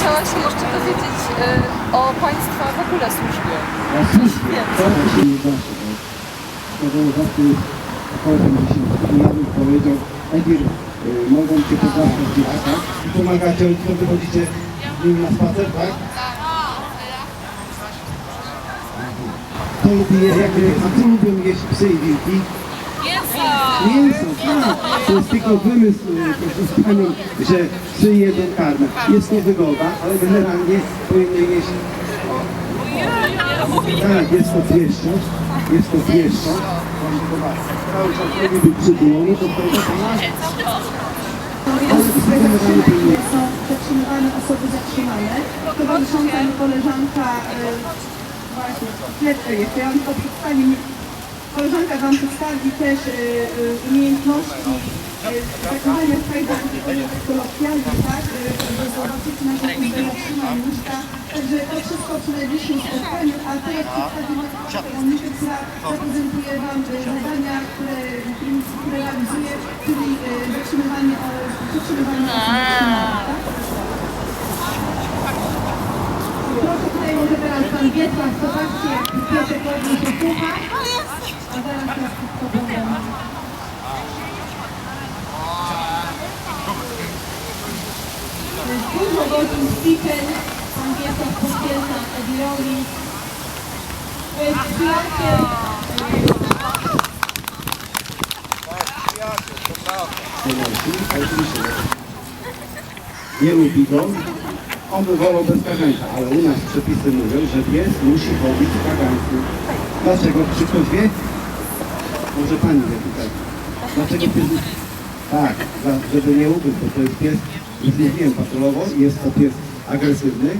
chciała się jeszcze dowiedzieć y, o Państwa w ogóle służbie. Na służbie, to się nie da się. To było zawsze około 50 ja bym powiedział, y, mogą cię poznać dzieci, tak? I pomagacie ojcom, wychodzicie z nimi na spacer, tak? To lubi je, jakby, a co lubią jeść psy i wilki? Mięso, tak. To jest tylko wymysł, proszę z panią, że psy jedzą karmę. Jest niewygoda, ale generalnie powinny jeść tak, jest to pieszczo, jest to pieszczo. Cały czas nie był przytulony, to są przetrzymywane osoby zatrzymane. Towarzysząca mi koleżanka, y, właśnie, jeszcze, ja wam tylko przedstawię, koleżanka Wam przedstawi też y, y, umiejętności y, zachowania w kajdach kolokwialnych, tak, y, zobaczyć na to, że zatrzymanie łóżka. Także to wszystko przy najbliższym spotkaniu, a teraz przedstawimy Monikę, która zaprezentuje Wam y, zadania, które, które realizuje, czyli y, zatrzymywanie, zatrzymanych, tak? Proszę tutaj może teraz Pan Wiesław, zobaczcie jak piesek ładnie się słucha. A zaraz nas wszystko będą. To jest Dużo godzin Pan Wiesław Pospielna, Ediroli. To jest przyjaciel. nie lubi go. On by wolał bez kagańca, ale u nas przepisy mówią, że pies musi chodzić w kagańcu. Dlaczego? Czy ktoś wie? Może pani wie tutaj. Dlaczego pies... Tak, żeby nie ugryzł, bo to jest pies, już mówiłem patrolowo, jest to pies agresywny,